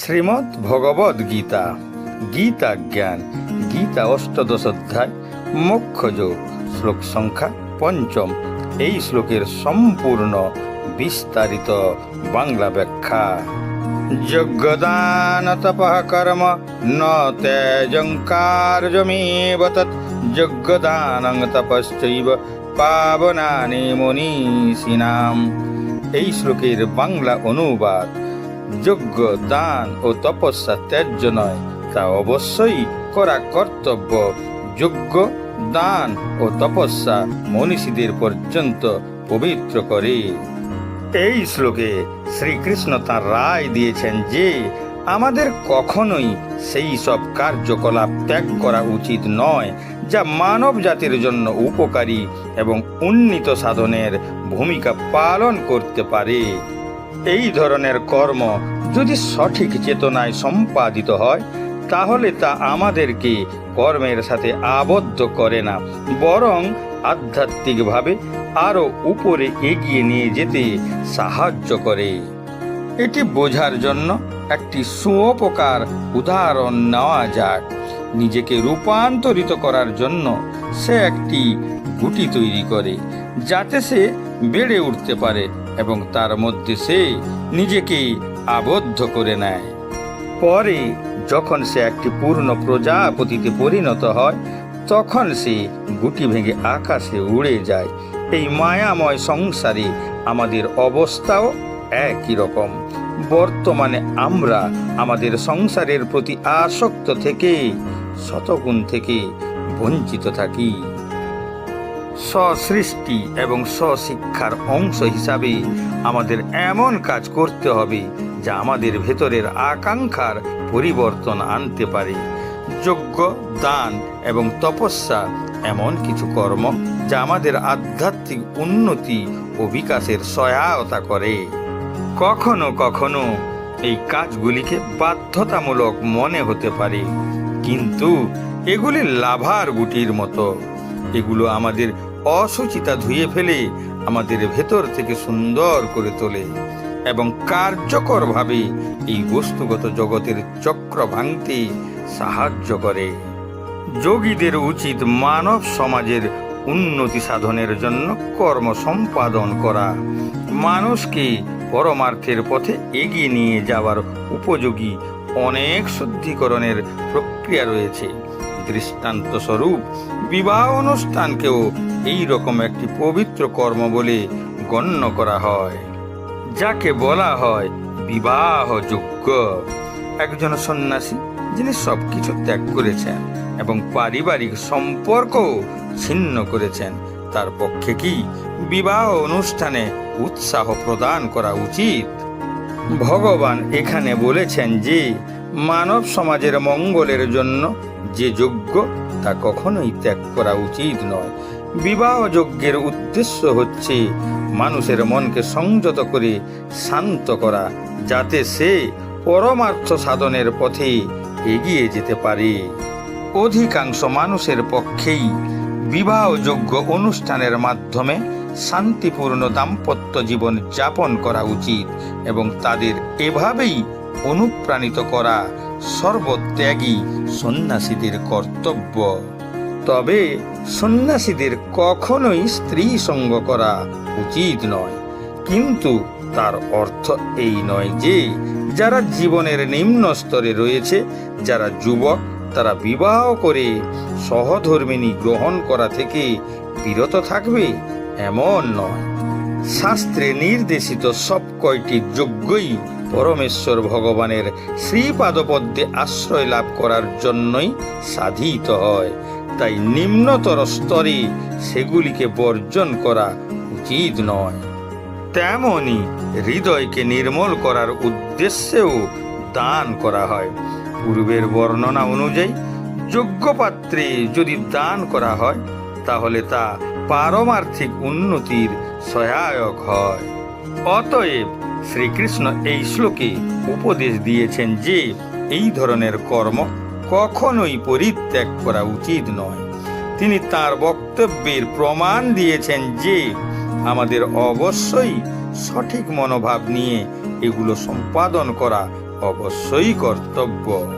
শ্রীমদ্ ভগবদ গীতা। গীতা জ্ঞান। গীতা অষ্টদশ অধ্যায়। মোক্ষ যোগ। শ্লোক সংখ্যা পঞ্চম। এই শ্লোকের সম্পূর্ণ বিস্তারিত বাংলা ব্যাখ্যা। যজ্ঞদান তপঃ কর্ম ন তেজঙ্কার্যমেব তৎ। যজ্ঞদানং তপশ্চৈব পাবনানি মনীষিনাম এই শ্লোকের বাংলা অনুবাদ যজ্ঞ দান ও তপস্যা ত্যায্য নয়। তা অবশ্যই করা কর্তব্য। যজ্ঞ দান ও তপস্যা মনীষীদের পর্যন্ত পবিত্র করে। এই শ্লোকে শ্রীকৃষ্ণ তার রায় দিয়েছেন যে, আমাদের কখনোই সেই সব কার্যকলাপ ত্যাগ করা উচিত নয়, যা মানব জাতির জন্য উপকারী এবং উন্নীত সাধনের ভূমিকা পালন করতে পারে। এই ধরনের কর্ম যদি সঠিক চেতনায় সম্পাদিত হয়, তাহলে তা আমাদেরকে কর্মের সাথে আবদ্ধ করে না, বরং আধ্যাত্মিকভাবে আরও উপরে এগিয়ে নিয়ে যেতে সাহায্য করে। এটি বোঝার জন্য একটি সুপকার উদাহরণ নেওয়া যাক। নিজেকে রূপান্তরিত করার জন্য সে একটি গুটি তৈরি করে, যাতে সে বেড়ে উঠতে পারে। এবং তার মধ্যে সে নিজেকে আবদ্ধ করে নেয়। পরে যখন সে একটি পূর্ণ প্রজাপতিতে পরিণত হয়, তখন সে গুটি ভেঙে আকাশে উড়ে যায়। এই মায়াময় সংসারে আমাদের অবস্থাও একই রকম। বর্তমানে আমরা আমাদের সংসারের প্রতি আসক্ত থেকে, শতগুণ থেকে বঞ্চিত থাকি। স্বসৃষ্টি এবং স্বশিক্ষার অংশ হিসাবে আমাদের এমন কাজ করতে হবে যা আমাদের ভেতরের আকাঙ্ক্ষার পরিবর্তন আনতে পারে। যোগ্য দান এবং তপস্যা এমন কিছু কর্ম যা আমাদের আধ্যাত্মিক উন্নতি ও বিকাশের সহায়তা করে। কখনো কখনো এই কাজগুলিকে বাধ্যতামূলক মনে হতে পারে, কিন্তু এগুলি লাভার গুটির মতো। এগুলো আমাদের অসুচিতা ধুয়ে ফেলে আমাদের ভেতর থেকে সুন্দর করে তোলে এবং কার্যকরভাবে এই বস্তুগত জগতের চক্র ভাঙতে সাহায্য করে। যোগীদের উচিত মানব সমাজের উন্নতি সাধনের জন্য কর্ম সম্পাদন করা। মানুষকে পরমার্থের পথে এগিয়ে নিয়ে যাওয়ার উপযোগী অনেক শুদ্ধিকরণের প্রক্রিয়া রয়েছে। দৃষ্টান্ত স্বরূপ বিবাহ অনুষ্ঠানকেও এই রকম একটি পবিত্র কর্ম বলে গণ্য করা হয়, যাকে বলা হয় বিবাহযোগ্য একজন সন্ন্যাসী যিনি সবকিছু ত্যাগ করেছেন এবং পারিবারিক সম্পর্ক ছিন্ন করেছেন, তার পক্ষে কি বিবাহ অনুষ্ঠানে উৎসাহ প্রদান করা উচিত? ভগবান এখানে বলেছেন যে, মানব সমাজের মঙ্গলের জন্য যে যোগ্য তা কখনোই ত্যাগ করা উচিত নয়। বিবাহ যজ্ঞের উদ্দেশ্য হচ্ছে মানুষের মনকে সংযত করে শান্ত করা, যাতে সে পরমার্থ সাধনের পথে এগিয়ে যেতে পারে। অধিকাংশ মানুষের পক্ষেই বিবাহযোগ্য অনুষ্ঠানের মাধ্যমে শান্তিপূর্ণ দাম্পত্য জীবন যাপন করা উচিত এবং তাদের এভাবেই অনুপ্রাণিত করা সর্বত্যাগী সন্ন্যাসীদের কর্তব্য। তবে সন্ন্যাসীদের কখনোই স্ত্রী সঙ্গ করা উচিত নয়। কিন্তু তার অর্থ এই নয় যে, যারা জীবনের নিম্ন স্তরে রয়েছে, যারা যুবক, তারা বিবাহ করে সহধর্মিনী গ্রহণ করা থেকে বিরত থাকবে, এমন নয়। শাস্ত্রে নির্দেশিত সব কয়টি যোগ্যই পরমেশ্বর ভগবানের শ্রীপাদপদ্মে আশ্রয় লাভ করার জন্যই সাধিত হয়। তাই নিম্নতর স্তরে সেগুলিকে বর্জন করা উচিত নয়। তেমনি হৃদয়কে নির্মল করার উদ্দেশ্যেও দান করা হয়। পূর্বের বর্ণনা অনুযায়ী, যোগ্য পাত্রে যদি দান করা হয়, তাহলে তা পারমার্থিক উন্নতির সহায়ক হয়। অতএব শ্রীকৃষ্ণ এই শ্লোকে উপদেশ দিয়েছেন যে, এই ধরনের কর্ম কখনোই পরিত্যাগ করা উচিত নয়। তিনি তার বক্তব্যের প্রমাণ দিয়েছেন যে, আমাদের অবশ্যই সঠিক মনোভাব নিয়ে এগুলো সম্পাদন করা অবশ্যই কর্তব্য।